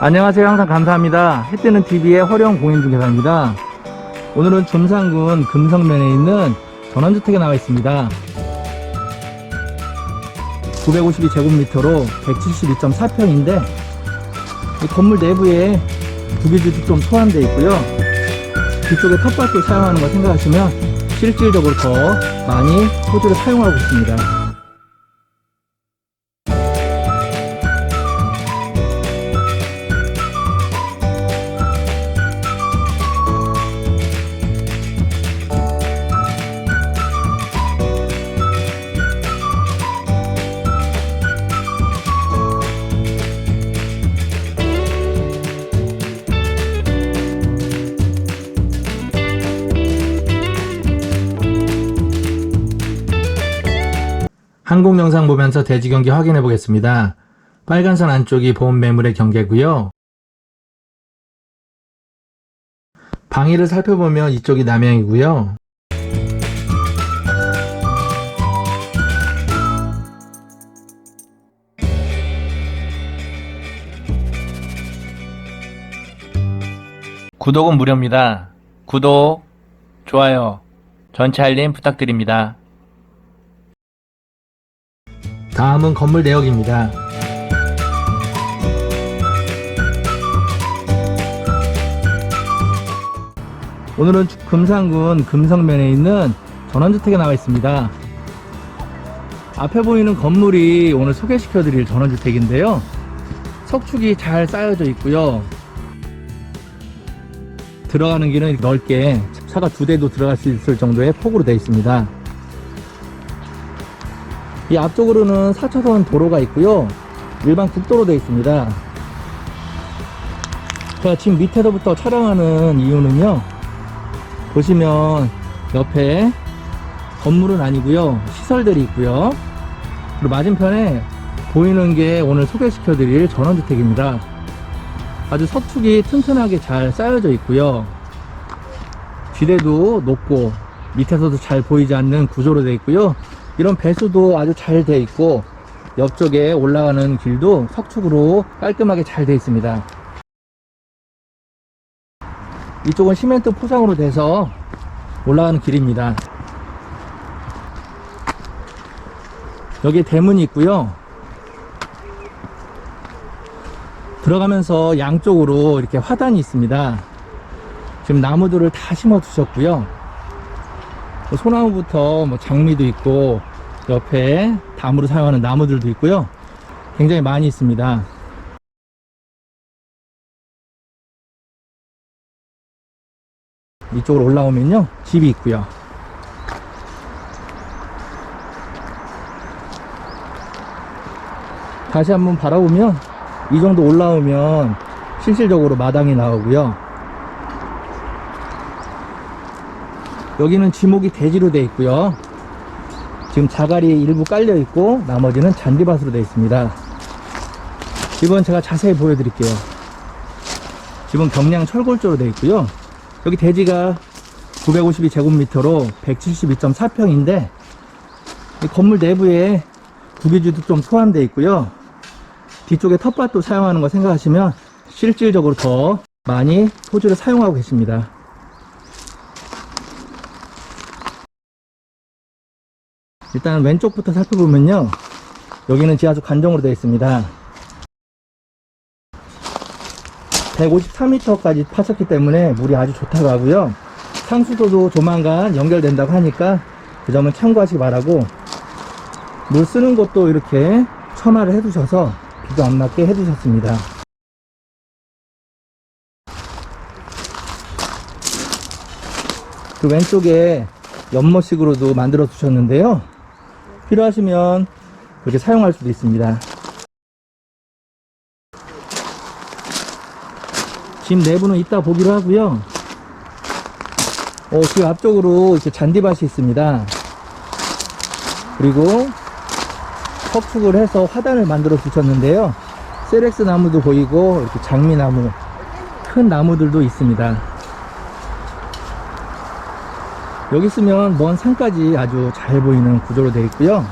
안녕하세요. 항상 감사합니다. 해뜨는 TV의 허령 공인중개사입니다. 오늘은 중산군 금성면에 있는 전원주택에 나와 있습니다. 952제곱미터로 172.4평인데 건물 내부에 구비주택 좀 소환되어 있고요. 뒤쪽에 텃밭도 사용하는 거 생각하시면 실질적으로 더 많이 토지를 사용하고 있습니다. 항공 영상 보면서 대지 경계 확인해 보겠습니다. 빨간선 안쪽이 본 매물의 경계고요. 방위를 살펴보면 이쪽이 남향이고요. 구독은 무료입니다. 구독, 좋아요, 전체 알림 부탁드립니다. 다음은 건물 내역입니다. 오늘은 주- 금산군 금성면에 있는 전원주택에 나와 있습니다. 앞에 보이는 건물이 오늘 소개시켜 드릴 전원주택인데요. 석축이 잘 쌓여져 있고요. 들어가는 길은 넓게 차가 두 대도 들어갈 수 있을 정도의 폭으로 되어 있습니다. 이 앞쪽으로는 4차선 도로가 있고요. 일반 국도로 되어 있습니다. 제가 지금 밑에서부터 촬영하는 이유는요. 보시면 옆에 건물은 아니고요. 시설들이 있고요. 그리고 맞은편에 보이는 게 오늘 소개시켜 드릴 전원주택입니다. 아주 석축이 튼튼하게 잘 쌓여져 있고요. 지대도 높고 밑에서도 잘 보이지 않는 구조로 되어 있고요. 이런 배수도 아주 잘 되어 있고 옆쪽에 올라가는 길도 석축으로 깔끔하게 잘 되어 있습니다. 이쪽은 시멘트 포장으로 돼서 올라가는 길입니다. 여기에 대문이 있고요. 들어가면서 양쪽으로 이렇게 화단이 있습니다. 지금 나무들을 다 심어 두셨고요. 뭐 소나무부터 뭐 장미도 있고 옆에 담으로 사용하는 나무들도 있고요. 굉장히 많이 있습니다. 이쪽으로 올라오면요. 집이 있고요. 다시 한번 바라보면 이 정도 올라오면 실질적으로 마당이 나오고요. 여기는 지목이 대지로 되어 있고요. 지금 자갈이 일부 깔려 있고 나머지는 잔디밭으로 되어 있습니다. 집은 제가 자세히 보여드릴게요. 집은 경량 철골조로 되어 있고요. 여기 대지가 952제곱미터로 172.4평인데 건물 내부에 구비주도 좀 소환되어 있고요. 뒤쪽에 텃밭도 사용하는 거 생각하시면 실질적으로 더 많이 토지를 사용하고 계십니다. 일단 왼쪽부터 살펴보면요. 여기는 지하수 관정으로 되어 있습니다. 154m까지 파셨기 때문에 물이 아주 좋다고 하고요. 상수도도 조만간 연결된다고 하니까 그 점은 참고하시기 바라고 물 쓰는 것도 이렇게 천화를 해두셔서 비도 안 맞게 해두셨습니다. 그 왼쪽에 연못식으로도 만들어 두셨는데요. 필요하시면 그렇게 사용할 수도 있습니다. 집 내부는 이따 보기로 하고요. 어, 그 앞쪽으로 이렇게 잔디밭이 있습니다. 그리고 석축을 해서 화단을 만들어 두셨는데요. 세렉스 나무도 보이고 이렇게 장미나무, 큰 나무들도 있습니다. 여기 있으면 먼 산까지 아주 잘 보이는 구조로 되어 있고요.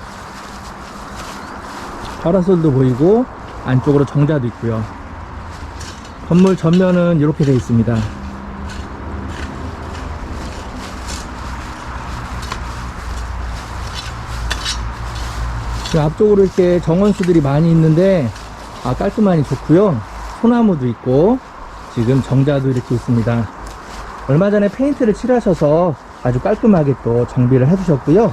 파라솔도 보이고 안쪽으로 정자도 있고요. 건물 전면은 이렇게 되어 있습니다. 그 앞쪽으로 이렇게 정원수들이 많이 있는데 아, 깔끔하니 좋고요. 소나무도 있고 지금 정자도 이렇게 있습니다. 얼마 전에 페인트를 칠하셔서 아주 깔끔하게 또 정비를 해주셨고요.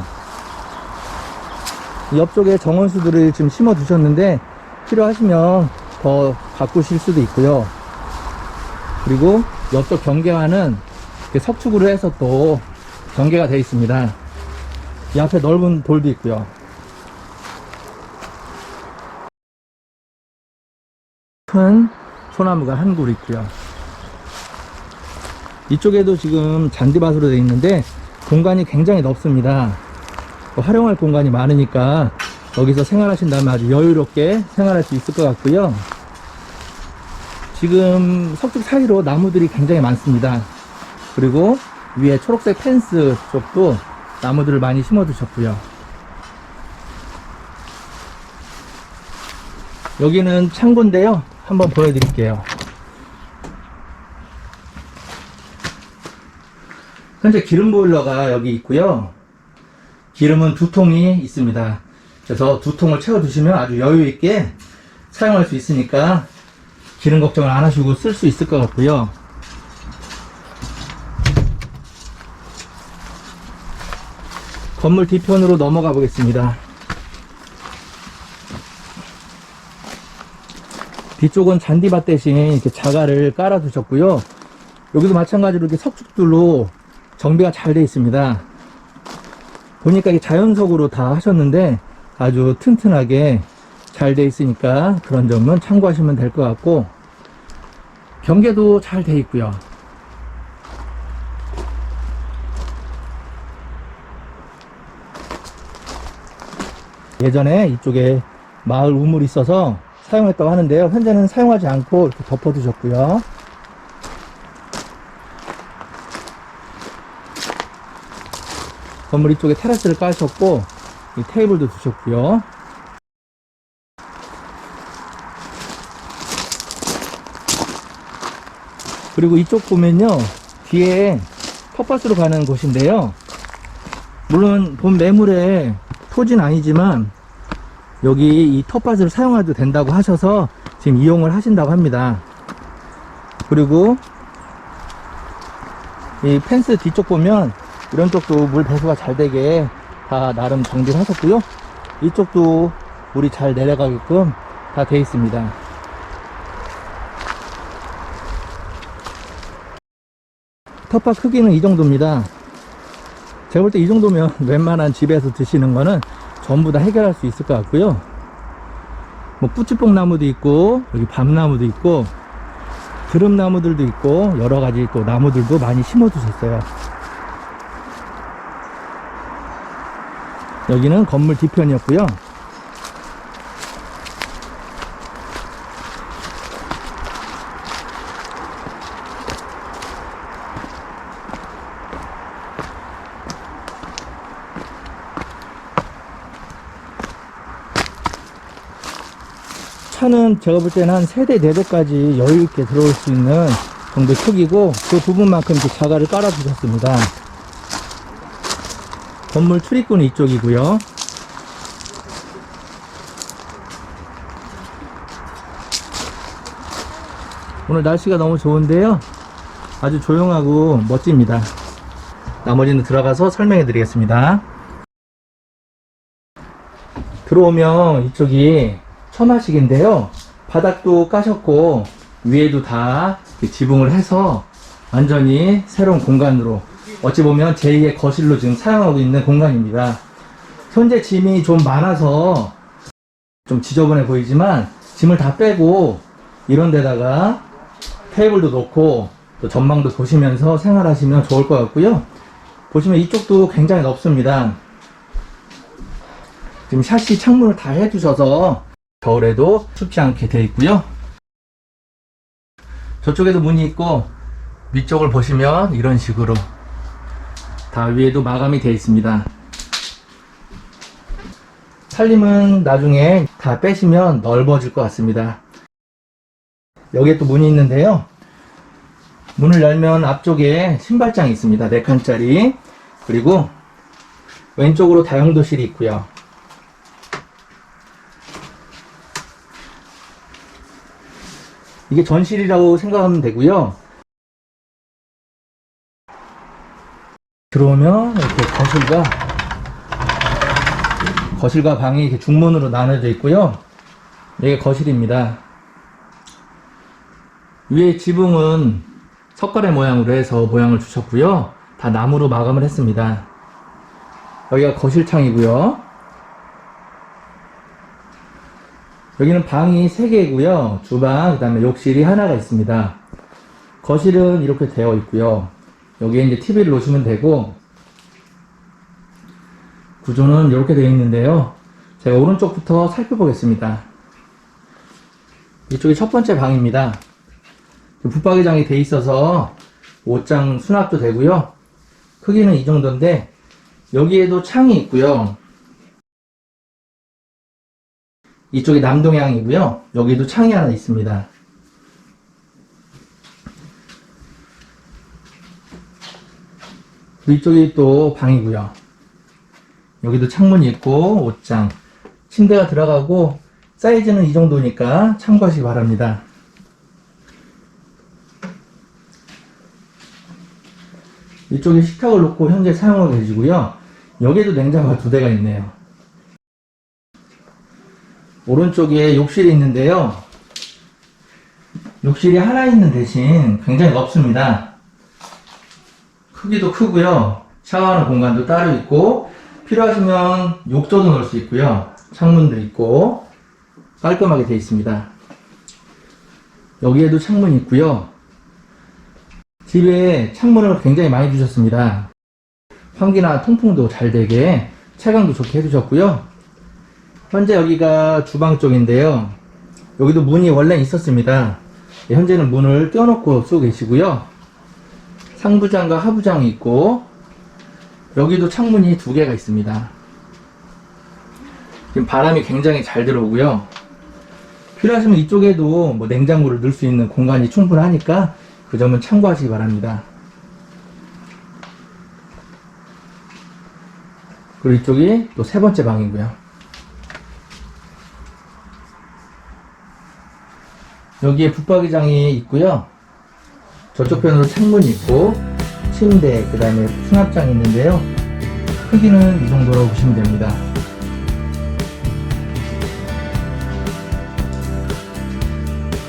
이 옆쪽에 정원수들을 지금 심어 두셨는데 필요하시면 더 바꾸실 수도 있고요. 그리고 옆쪽 경계와는 석축으로 해서 또 경계가 되어 있습니다. 이 앞에 넓은 돌도 있고요. 큰 소나무가 한 그루 있고요. 이쪽에도 지금 잔디밭으로 되어 있는데 공간이 굉장히 넓습니다. 또 활용할 공간이 많으니까 여기서 생활하신다면 아주 여유롭게 생활할 수 있을 것 같고요. 지금 석축 사이로 나무들이 굉장히 많습니다. 그리고 위에 초록색 펜스 쪽도 나무들을 많이 심어 두셨고요. 여기는 창고인데요. 한번 보여드릴게요. 현재 기름 보일러가 여기 있고요. 기름은 두 통이 있습니다. 그래서 두 통을 채워 두시면 아주 여유 있게 사용할 수 있으니까 기름 걱정을 안 하시고 쓸 수 있을 것 같고요. 건물 뒤편으로 넘어가 보겠습니다. 뒤쪽은 잔디밭 대신 이렇게 자갈을 깔아 두셨고요. 여기도 마찬가지로 이렇게 석축들로 정비가 잘 되어 있습니다. 보니까 이게 자연석으로 다 하셨는데 아주 튼튼하게 잘 되어 있으니까 그런 점은 참고하시면 될 것 같고 경계도 잘 되어 있고요. 예전에 이쪽에 마을 우물이 있어서 사용했다고 하는데요. 현재는 사용하지 않고 이렇게 덮어 두셨고요. 건물 이쪽에 테라스를 까셨고 이 테이블도 두셨고요. 그리고 이쪽 보면요 뒤에 텃밭으로 가는 곳인데요. 물론 본 매물에 토지는 아니지만 여기 이 텃밭을 사용해도 된다고 하셔서 지금 이용을 하신다고 합니다. 그리고 이 펜스 뒤쪽 보면 이런 쪽도 물 배수가 잘 되게 다 나름 정비를 하셨고요. 이쪽도 물이 잘 내려가게끔 다 되어 있습니다. 텃밭 크기는 이 정도입니다. 제가 볼 때 이 정도면 웬만한 집에서 드시는 거는 전부 다 해결할 수 있을 것 같고요. 뭐 뿌찌뽕 나무도 있고 여기 밤나무도 있고 드럼나무들도 있고 여러 가지 또 나무들도 많이 심어 두셨어요. 여기는 건물 뒤편이었고요. 차는 제가 볼 때는 한 세대, 네 대까지 여유있게 들어올 수 있는 정도 크기고 그 부분만큼 자갈을 깔아 주셨습니다. 건물 출입구는 이쪽이고요. 오늘 날씨가 너무 좋은데요. 아주 조용하고 멋집니다. 나머지는 들어가서 설명해 드리겠습니다. 들어오면 이쪽이 처마식인데요. 바닥도 까셨고 위에도 다 지붕을 해서 완전히 새로운 공간으로 어찌 보면 제2의 거실로 지금 사용하고 있는 공간입니다. 현재 짐이 좀 많아서 좀 지저분해 보이지만 짐을 다 빼고 이런 데다가 테이블도 놓고 또 전망도 보시면서 생활하시면 좋을 것 같고요. 보시면 이쪽도 굉장히 넓습니다. 지금 샤시 창문을 다 해주셔서 겨울에도 춥지 않게 되어 있고요. 저쪽에도 문이 있고 위쪽을 보시면 이런 식으로 다 위에도 마감이 되어 있습니다. 살림은 나중에 다 빼시면 넓어질 것 같습니다. 여기에 또 문이 있는데요. 문을 열면 앞쪽에 신발장이 있습니다. 4칸짜리. 그리고 왼쪽으로 다용도실이 있고요. 이게 전실이라고 생각하면 되고요. 들어오면 이렇게 거실과 거실과 방이 이렇게 중문으로 나눠져 있고요. 이게 거실입니다. 위에 지붕은 석가래 모양으로 해서 모양을 주셨고요. 다 나무로 마감을 했습니다. 여기가 거실창이고요. 여기는 방이 3개고요. 주방, 그 다음에 욕실이 하나가 있습니다. 거실은 이렇게 되어 있고요. 여기에 이제 TV를 놓으시면 되고, 구조는 이렇게 되어 있는데요. 제가 오른쪽부터 살펴보겠습니다. 이쪽이 첫 번째 방입니다. 붙박이장이 돼 있어서 옷장 수납도 되고요. 크기는 이 정도인데, 여기에도 창이 있고요. 이쪽이 남동향이고요. 여기도 창이 하나 있습니다. 이쪽이 또 방이고요. 여기도 창문이 있고 옷장, 침대가 들어가고 사이즈는 이 정도니까 참고하시기 바랍니다. 이쪽에 식탁을 놓고 현재 사용하고 계시고요. 여기에도 냉장고가 두 대가 있네요. 오른쪽에 욕실이 있는데요. 욕실이 하나 있는 대신 굉장히 넓습니다. 크기도 크고요. 샤워하는 공간도 따로 있고 필요하시면 욕조도 넣을 수 있고요. 창문도 있고 깔끔하게 되어 있습니다. 여기에도 창문이 있고요. 집에 창문을 굉장히 많이 주셨습니다. 환기나 통풍도 잘 되게 채광도 좋게 해주셨고요. 현재 여기가 주방 쪽인데요. 여기도 문이 원래 있었습니다. 예, 현재는 문을 떼어놓고 쓰고 계시고요. 상부장과 하부장이 있고 여기도 창문이 두 개가 있습니다. 지금 바람이 굉장히 잘 들어오고요. 필요하시면 이쪽에도 뭐 냉장고를 넣을 수 있는 공간이 충분하니까 그 점은 참고하시기 바랍니다. 그리고 이쪽이 또 세 번째 방이고요. 여기에 붙박이장이 있고요. 저쪽 편으로 창문이 있고 침대, 그 다음에 수납장이 있는데요. 크기는 이 정도로 보시면 됩니다.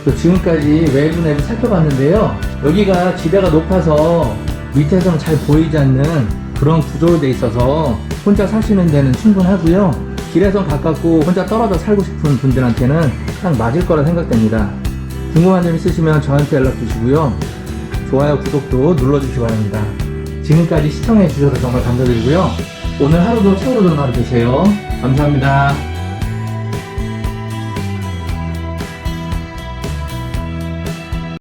또 지금까지 외부 내부 살펴봤는데요. 여기가 지대가 높아서 밑에서는 잘 보이지 않는 그런 구조로 돼 있어서 혼자 사시는 데는 충분하고요. 길에선 가깝고 혼자 떨어져 살고 싶은 분들한테는 딱 맞을 거라 생각됩니다. 궁금한 점 있으시면 저한테 연락 주시고요. 좋아요, 구독도 눌러주시기 바랍니다. 지금까지 시청해 주셔서 정말 감사드리고요. 오늘 하루도 최고로 좋은 하루 되세요. 감사합니다.